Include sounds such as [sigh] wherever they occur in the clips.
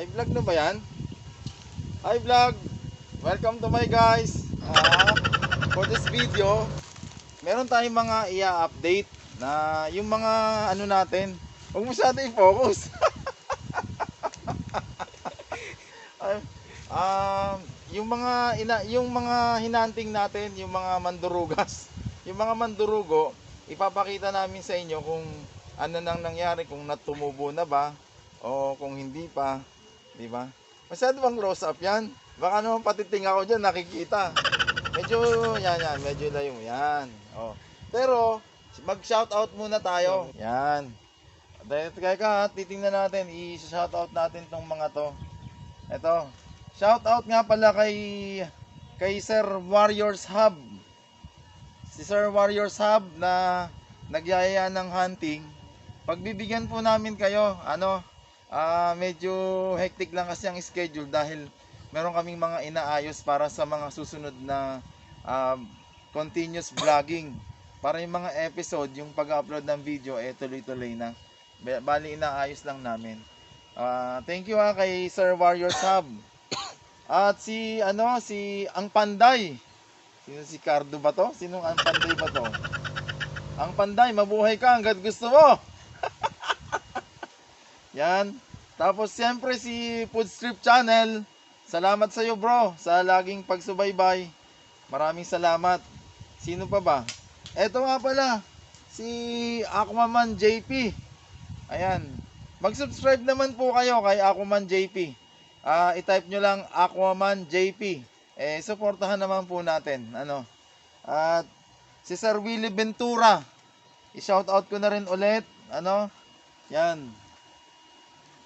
Ay, vlog na ba yan? Hi vlog! Welcome to my guys! Ah, for this video, meron tayong mga i-update na yung mga ano natin, huwag masyado i-focus. [laughs] Ay, um, yung mga ina, yung mga hinanting natin, yung mga mandurugas, [laughs] yung mga mandurugo, ipapakita namin sa inyo kung ano nang nangyari, kung natumubo na ba o kung hindi pa, di ba? Masyado bang close up yan? Baka naman patiting ako dyan, nakikita. Medyo, yan, yan, medyo layo, yan. Oh. Pero, mag-shoutout muna tayo. Yan. Dahil kaya ka, titingnan natin, i-shoutout natin tong mga to. Ito. Shoutout nga pala kay kay Sir Warriors Hub. Si Sir Warriors Hub na nagyayaya ng hunting. Pagbibigyan po namin kayo, ano, ah medyo hectic lang kasi ang schedule dahil meron kaming mga inaayos para sa mga susunod na ah, continuous vlogging. Para yung mga episode, yung pag-upload ng video, eh tuloy-tuloy na. Ba- Bali, inaayos lang namin. Ah, thank you ha kay Sir Warriors Hub. At si ano, si Ang Panday. Sino si Cardo ba to? Sinong Ang Panday ba to? Ang Panday, mabuhay ka hanggat gusto mo. Yan. Tapos siyempre si Food Strip Channel. Salamat sa iyo bro sa laging pagsubaybay. Maraming salamat. Sino pa ba? Eto nga pala. Si Aquaman JP. Ayan. Mag-subscribe naman po kayo kay Aquaman JP. Ah, i-type nyo lang Aquaman JP. Eh, suportahan naman po natin. Ano? At si Sir Willie Ventura. I-shoutout ko na rin ulit. Ano? Yan.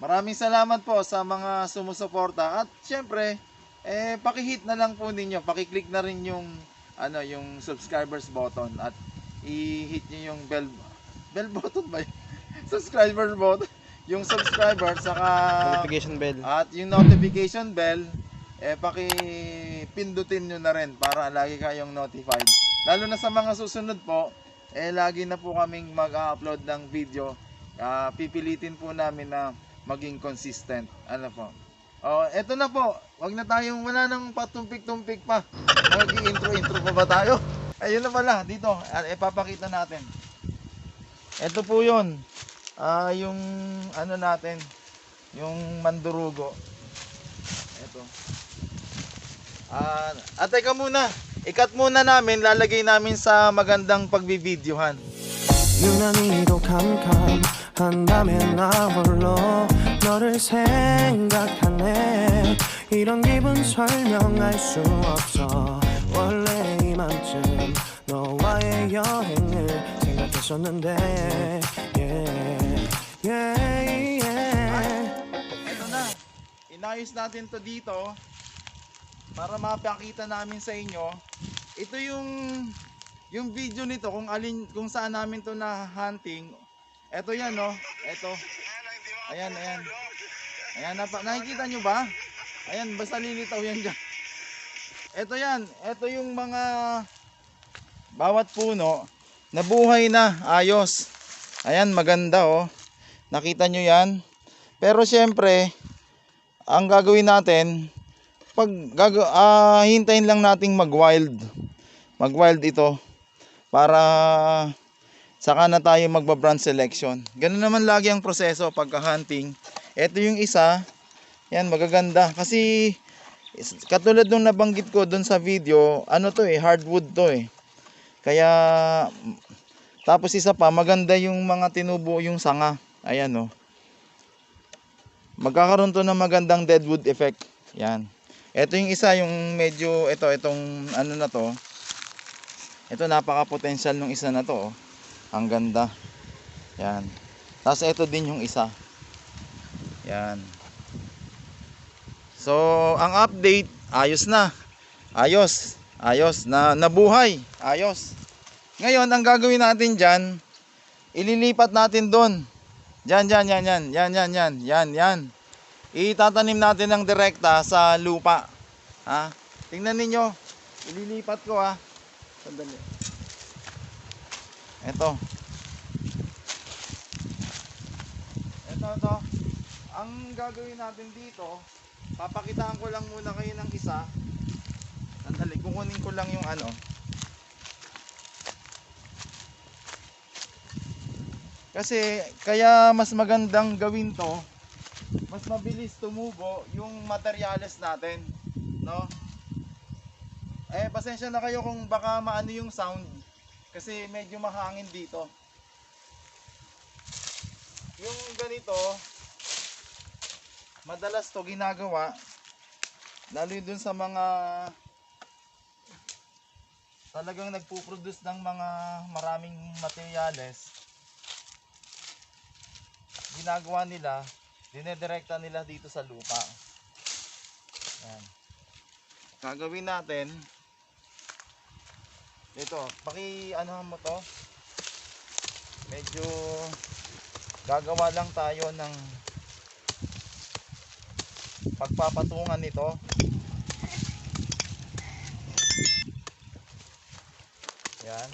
Maraming salamat po sa mga sumusuporta. At syempre, eh, pakihit na lang po ninyo. Pakiclick na rin yung, ano, yung subscribers button. At i-hit nyo yung bell, bell button ba [laughs] subscribers button. Yung subscriber, saka Notification bell. at yung notification bell, eh paki-pindutin nyo na rin para lagi kayong notified. Lalo na sa mga susunod po, eh lagi na po kaming mag-upload ng video. Ah, pipilitin po namin na maging consistent. Ano po? Oh, eto na po. Wag na tayong wala nang patumpik-tumpik pa. Mag-intro-intro pa ba tayo? Ayun na pala dito. Ah, ipapakita natin. Ito po 'yon. Ah, uh, yung ano natin, yung mandurugo. Ito. Ah, ah uh, atay ka muna. Ikat muna namin, lalagay namin sa magandang pagbibidyohan. Yung naninigaw kam kam 한다면 나 홀로 너를 생각하네 이런 기분 설명할 수 없어 원래 이맘쯤 너와의 여행을 생각했었는데 yeah, yeah, yeah. Ito na. Inayos natin to dito para mapakita namin sa inyo. Ito yung yung video nito kung alin kung saan namin to na hunting. Ito yan no. Ito. Ayan, ayan. Ayan, napa, nakikita nyo ba? Ayan, basta lilitaw yan dyan. Ito yan. Ito yung mga bawat puno nabuhay na ayos. Ayan, maganda oh. Nakita nyo yan. Pero syempre, ang gagawin natin, pag gaga, ah, hintayin lang nating mag-wild. Mag-wild ito para saka na tayo magba-brand selection. Ganun naman lagi ang proseso pagka hunting. Ito yung isa, yan magaganda kasi katulad nung nabanggit ko doon sa video, ano to eh, hardwood to eh. Kaya tapos isa pa, maganda yung mga tinubo yung sanga. Ayan oh. Magkakaroon to ng magandang deadwood effect. Yan. Ito yung isa, yung medyo, ito, itong ano na to. Ito, napaka-potential nung isa na to. Oh. Ang ganda. Yan. Tapos ito din yung isa. Yan. So, ang update, ayos na. Ayos. Ayos. Na, nabuhay. Ayos. Ngayon, ang gagawin natin dyan, ililipat natin doon. Dyan, dyan, yan, yan. Yan, yan, yan. Yan, yan. Itatanim natin ng direkta sa lupa. Ha? Tingnan ninyo. Ililipat ko ha. Sandali. Ito. Ito, ito. ang gagawin natin dito, papakitaan ko lang muna kayo ng isa. Sandali, kukunin ko lang yung ano. Kasi kaya mas magandang gawin to, mas mabilis tumubo yung materyales natin, no? Eh pasensya na kayo kung baka maano yung sound kasi medyo mahangin dito. Yung ganito, madalas to ginagawa lalo dun sa mga talagang nagpo-produce ng mga maraming materyales. Ginagawa nila dinedirekta nila dito sa lupa. Yan gagawin natin ito paki ano mo to? Medyo gagawa lang tayo ng pagpapatungan nito. Yan.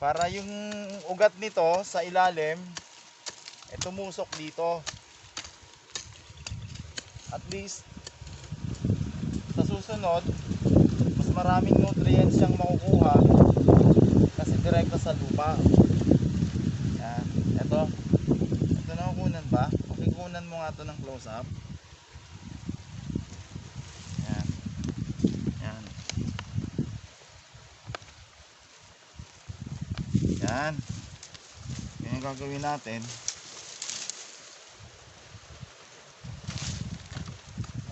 Para yung ugat nito sa ilalim eh tumusok dito at least sa susunod mas maraming nutrients siyang makukuha kasi direkta sa lupa. Yan. Ito ito na kunan ba? Okay kunan mo nga to ng close up yan. Yan. Yan yan gagawin natin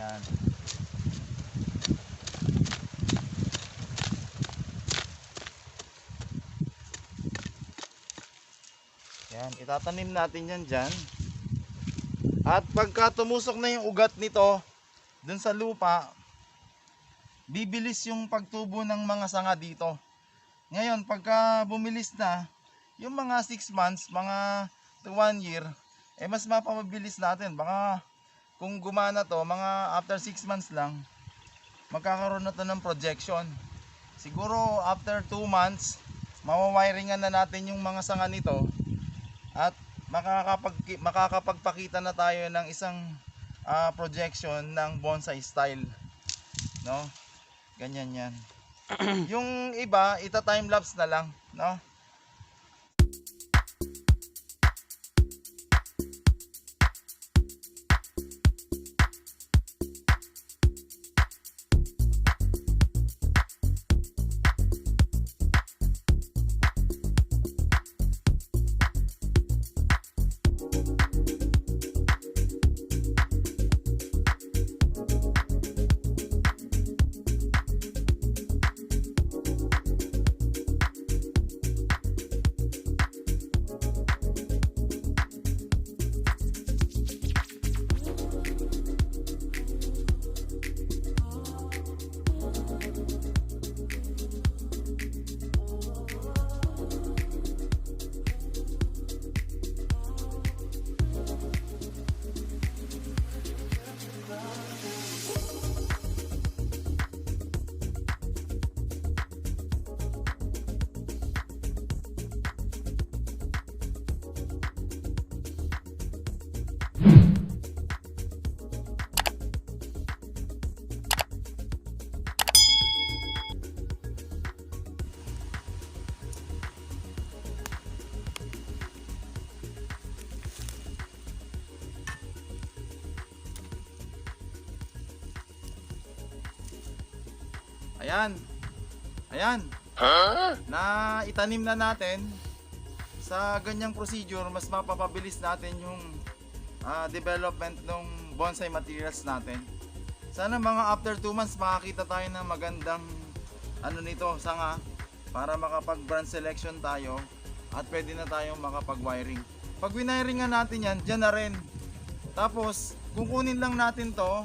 yan Yan, itatanim natin yan dyan. At pagka tumusok na yung ugat nito dun sa lupa, bibilis yung pagtubo ng mga sanga dito. Ngayon, pagka bumilis na, yung mga 6 months, mga 1 year, eh mas mapapabilis natin. Baka kung gumana to, mga after 6 months lang, magkakaroon na to ng projection. Siguro after 2 months, mawawiringan na natin yung mga sanga nito at makakapag makakapagpakita na tayo ng isang ah, projection ng bonsai style no? Ganyan yan. [clears throat] Yung iba ita time lapse na lang no Ayan. Ayan. Na itanim na natin sa ganyang procedure, mas mapapabilis natin yung ah, development ng bonsai materials natin. Sana mga after 2 months makakita tayo ng magandang ano nito, sanga para makapag brand selection tayo at pwede na tayong makapag-wiring. Pag winiring nga natin yan, dyan na rin. Tapos, kukunin lang natin to.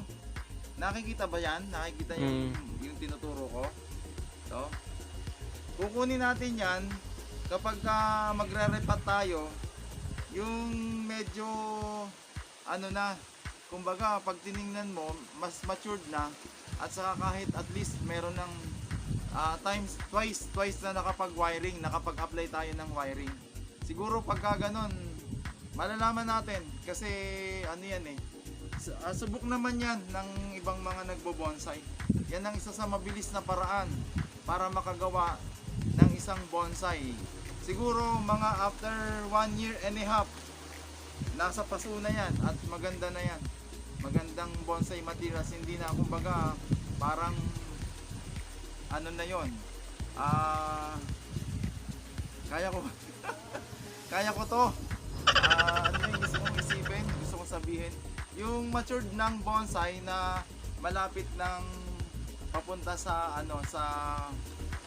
Nakikita ba yan? Nakikita yung, yung tinuturo ko? To. Kukunin natin yan kapag ka magre-repat tayo, yung medyo ano na, kumbaga pag tiningnan mo, mas matured na at saka kahit at least meron ng ah, times twice twice na nakapag-wiring, nakapag-apply tayo ng wiring. Siguro pagka ganun, malalaman natin kasi ano yan eh. Su- ah, subok naman yan ng ibang mga nagbo-bonsai. Yan ang isa sa mabilis na paraan para makagawa ng isang bonsai. Siguro mga after one year and a half, nasa paso na yan at maganda na yan. Magandang bonsai materials, hindi na kumbaga parang ano na yon ah kaya ko [laughs] kaya ko to Ah, ano yung gusto kong isipin gusto kong sabihin yung matured ng bonsai na malapit ng papunta sa ano sa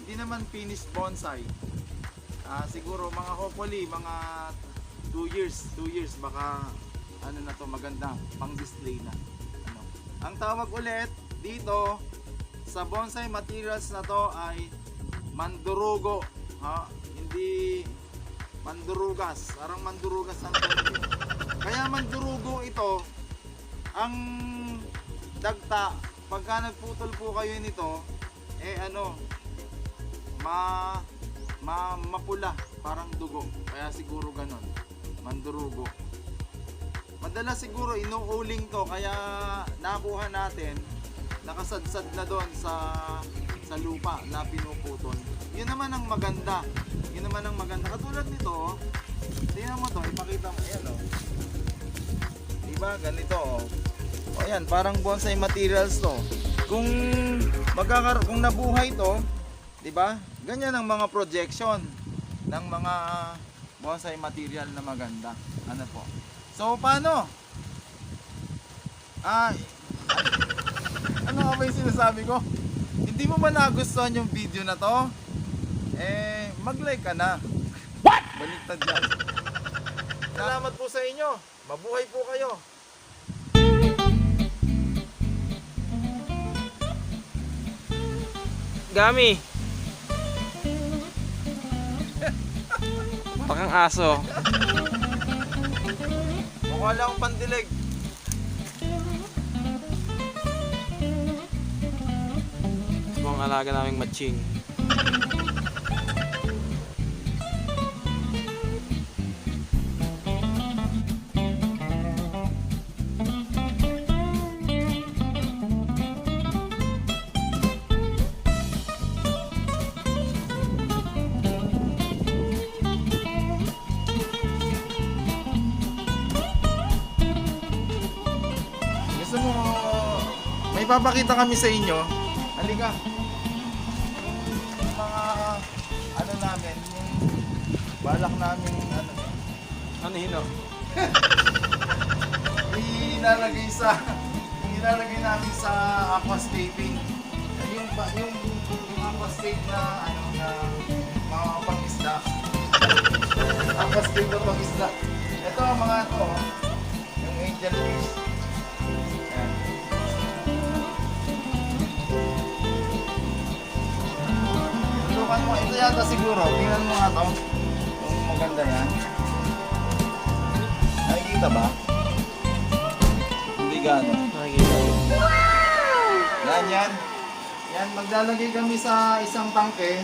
hindi naman finished bonsai. Ah, siguro mga hopefully mga 2 years 2 years baka ano na to maganda pang display na ano. ang tawag ulit dito sa bonsai materials na to ay mandurugo. Ha hindi mandurugas parang mandurugas ang kaya mandurugo ito ang dagta pagka nagputol po kayo nito eh ano ma, ma mapula parang dugo kaya siguro ganon mandurugo madalas siguro inuuling to kaya nakuha natin nakasadsad na doon sa sa lupa na pinuputol. Yun naman ang maganda. Yun naman ang maganda. Katulad nito, oh. tingnan mo to, ipakita mo. Ayan, oh. Diba? Ganito, oh. O yan, parang bonsai materials to. Kung magkakar kung nabuhay to, 'di ba? Ganyan ang mga projection ng mga bonsai material na maganda. Ano po? So paano? Ah, ano nga ba yung sinasabi ko? Hindi mo ba nagustuhan yung video na to? Eh, mag-like ka na. What? Baliktad yan. Salamat po sa inyo. Mabuhay po kayo. Gami. [laughs] Pakang aso. Mukha lang pandilig. Ito ang alaga naming matching. Gusto mo, may papakita kami sa inyo. Halika. Yung mga, ano namin, yung balak namin, ano, Ano hino? [laughs] ilalagay sa ilalagay namin sa aquascaping yung yung yung aquascape na ano na mga pangisda aquascape na pangisda ito ang mga to oh. yung angel fish mo ito yata siguro tingnan mo nga to maganda yan nakikita ba? Hindi gaano. Nakikita. Yan, yan. Yan, maglalagay kami sa isang tangke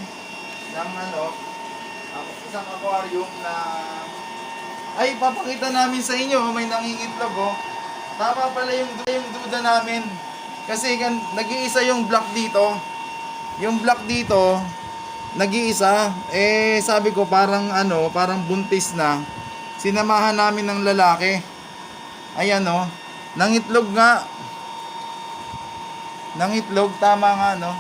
ng ano, isang aquarium na ay papakita namin sa inyo, may nangingitlog oh. Tama pala yung, yung duda namin. Kasi gan, nag-iisa yung block dito. Yung block dito, nag-iisa. Eh, sabi ko parang ano, parang buntis na. Sinamahan namin ng lalaki. Ayan oh. Nangitlog nga. Nangitlog, tama nga no.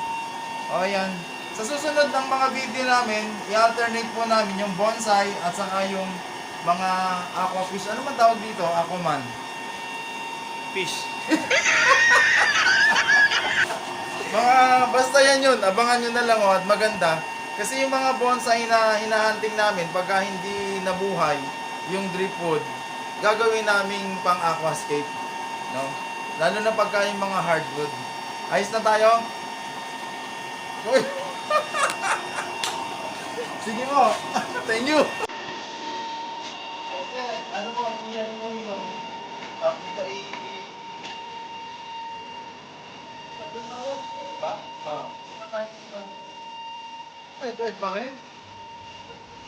O ayan. Sa susunod ng mga video namin, i-alternate po namin yung bonsai at saka yung mga aquafish. Ano man tawag dito? Aquaman. Fish. [laughs] Mga, basta yan yun. Abangan nyo na lang oh, at maganda. Kasi yung mga bonsai na hinahunting namin, pagka hindi nabuhay, yung dripwood, gagawin naming pang aquascape. No? Lalo na pagka yung mga hardwood. Ayos na tayo? Uy! [laughs] Sige mo! [laughs] Thank you! Ano po, iyan mo yun? Ah, ito i... Ba? Ah. Ito, ito pa rin.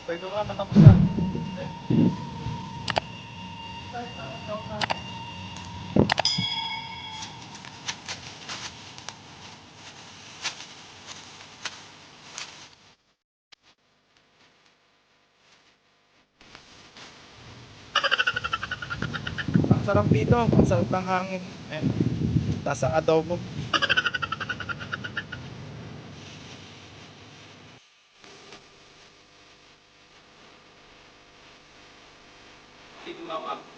Pwede ko lang matapos na. Ang sarap dito, ang sarap ng hangin. Eh, tas ang adobo. não,